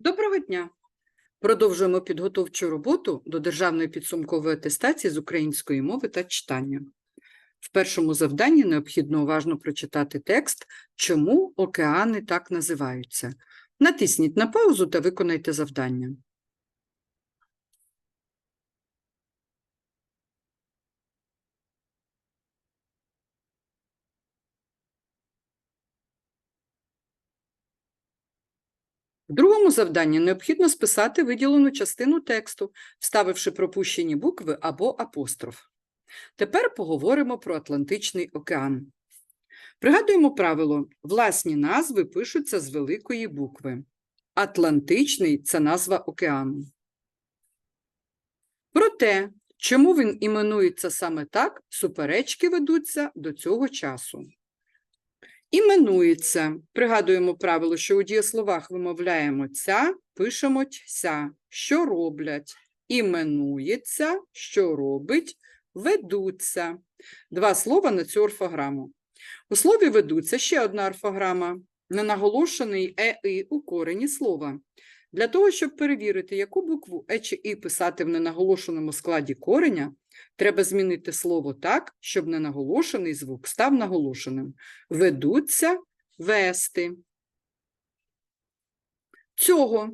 Доброго дня! Продовжуємо підготовчу роботу до державної підсумкової атестації з української мови та читання. В першому завданні необхідно уважно прочитати текст Чому океани так називаються. Натисніть на паузу та виконайте завдання. В другому завданні необхідно списати виділену частину тексту, вставивши пропущені букви або апостроф. Тепер поговоримо про Атлантичний океан. Пригадуємо правило: власні назви пишуться з великої букви. Атлантичний це назва океану. Про те, чому він іменується саме так, суперечки ведуться до цього часу. Іменується. Пригадуємо правило, що у дієсловах вимовляємо ця, пишемо ся, що роблять. Іменується, що робить, ведуться. Два слова на цю орфограму. У слові ведуться ще одна орфограма, ненаголошений е і у корені слова. Для того, щоб перевірити, яку букву е чи і писати в ненаголошеному складі кореня, треба змінити слово так, щоб ненаголошений звук став наголошеним. Ведуться вести. Цього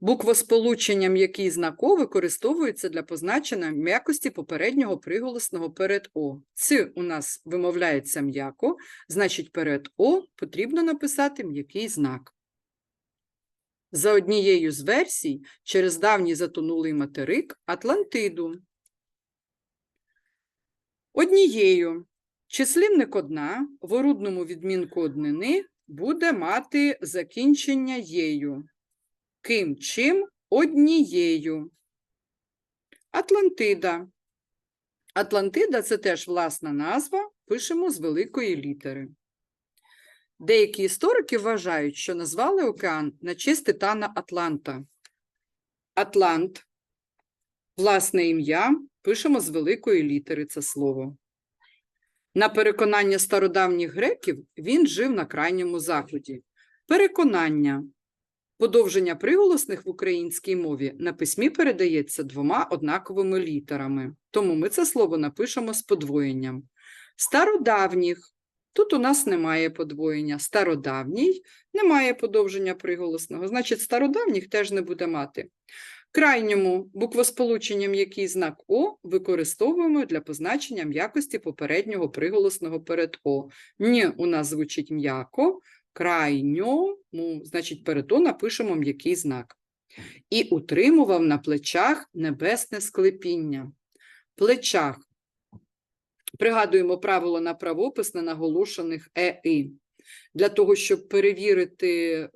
буквосполучення м'який знаков використовується для позначення м'якості попереднього приголосного перед О. Ц у нас вимовляється м'яко, значить перед О потрібно написати м'який знак. За однією з версій, через давній затонулий материк Атлантиду. Однією числівник одна в орудному відмінку однини буде мати закінчення єю. Ким чим однією. Атлантида. Атлантида це теж власна назва, пишемо з великої літери. Деякі історики вважають, що назвали океан на честь титана Атланта. Атлант, власне ім'я, пишемо з великої літери це слово. На переконання стародавніх греків він жив на крайньому заході. Переконання. Подовження приголосних в українській мові на письмі передається двома однаковими літерами, тому ми це слово напишемо з подвоєнням. Стародавніх. Тут у нас немає подвоєння. Стародавній немає подовження приголосного, значить, стародавніх теж не буде мати. Крайньому буквосполученням який знак О використовуємо для позначення м'якості попереднього приголосного перед О. Ні, у нас звучить м'яко, крайньому, значить, перед О напишемо м'який знак. І утримував на плечах небесне склепіння. Плечах. Пригадуємо правило на правопис ненаголошених е і. Для того, щоб перевірити, е,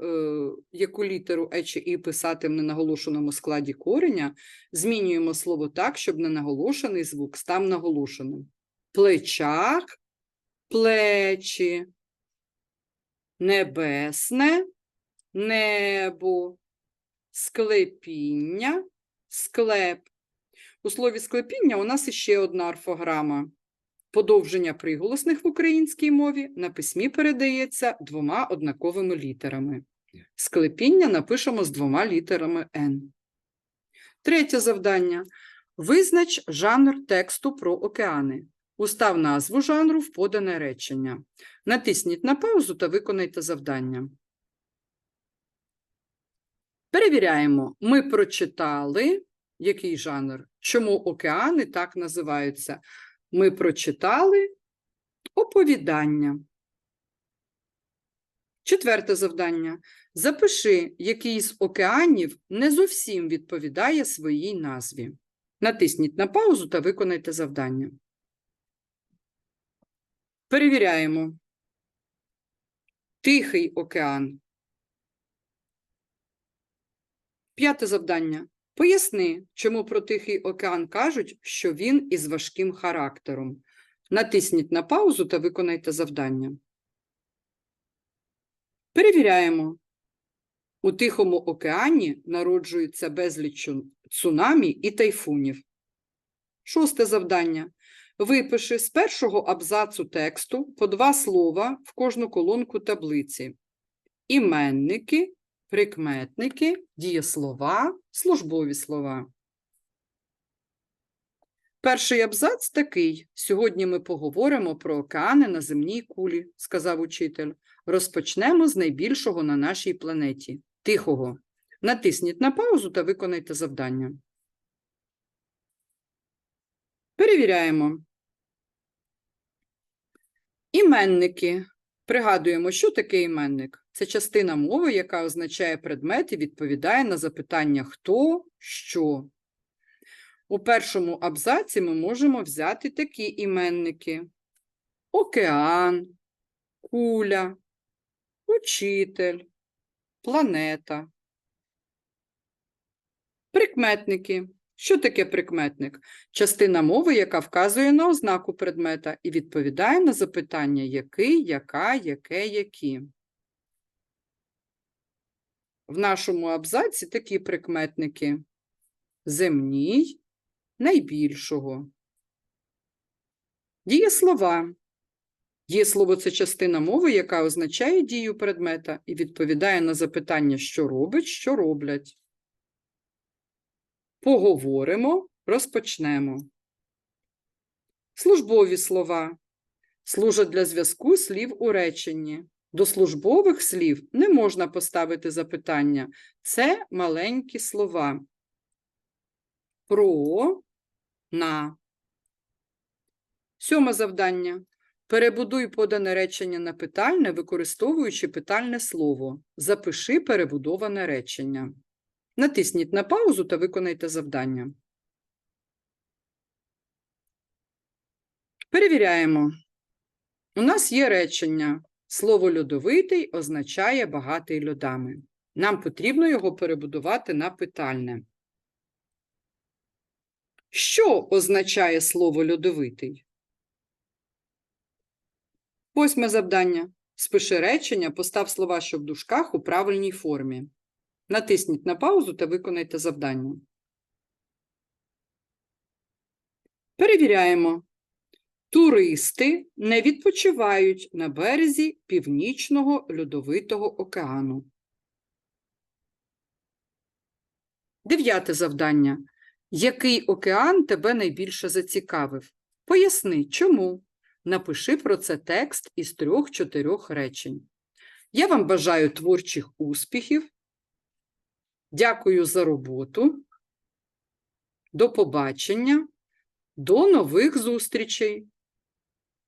яку літеру е чи і писати в ненаголошеному складі кореня, змінюємо слово так, щоб ненаголошений звук став наголошеним. Плечах, плечі, небесне, небо, склепіння, склеп. У слові склепіння у нас іще одна орфограма. Подовження приголосних в українській мові на письмі передається двома однаковими літерами. Склепіння напишемо з двома літерами Н. Третє завдання. Визнач жанр тексту про океани. Устав назву жанру в подане речення. Натисніть на паузу та виконайте завдання. Перевіряємо. Ми прочитали, який жанр, чому океани так називаються. Ми прочитали оповідання. Четверте завдання. Запиши, який з океанів не зовсім відповідає своїй назві. Натисніть на паузу та виконайте завдання. Перевіряємо. Тихий океан. П'яте завдання. Поясни, чому про Тихий океан кажуть, що він із важким характером. Натисніть на паузу та виконайте завдання. Перевіряємо. У Тихому океані народжується безліч цунамі і тайфунів. Шосте завдання. Випиши з першого абзацу тексту по два слова в кожну колонку таблиці. Іменники, прикметники, дієслова, службові слова. Перший абзац такий. Сьогодні ми поговоримо про океани на земній кулі, сказав учитель. Розпочнемо з найбільшого на нашій планеті тихого. Натисніть на паузу та виконайте завдання. Перевіряємо. Іменники. Пригадуємо, що таке іменник? Це частина мови, яка означає предмет і відповідає на запитання хто, що. У першому абзаці ми можемо взяти такі іменники: океан, куля, учитель, планета. Прикметники. Що таке прикметник? Частина мови, яка вказує на ознаку предмета і відповідає на запитання який, яка, яке, які. В нашому абзаці такі прикметники: земній, найбільшого. Дієслова. Дієслово – це частина мови, яка означає дію предмета і відповідає на запитання, що робить, що роблять. Поговоримо, розпочнемо. Службові слова служать для зв'язку слів у реченні. До службових слів не можна поставити запитання. Це маленькі слова. Про, на. Сьоме завдання. Перебудуй подане речення на питальне, використовуючи питальне слово. Запиши перебудоване речення. Натисніть на паузу та виконайте завдання. Перевіряємо. У нас є речення. Слово льодовитий означає багатий льодами. Нам потрібно його перебудувати на питальне. Що означає слово льодовитий? Восьме завдання. Спиши речення, постав слова, що в дужках у правильній формі. Натисніть на паузу та виконайте завдання. Перевіряємо. Туристи не відпочивають на березі Північного льодовитого океану. Дев'яте завдання. Який океан тебе найбільше зацікавив? Поясни, чому? Напиши про це текст із трьох-чотирьох речень. Я вам бажаю творчих успіхів. Дякую за роботу. До побачення. До нових зустрічей!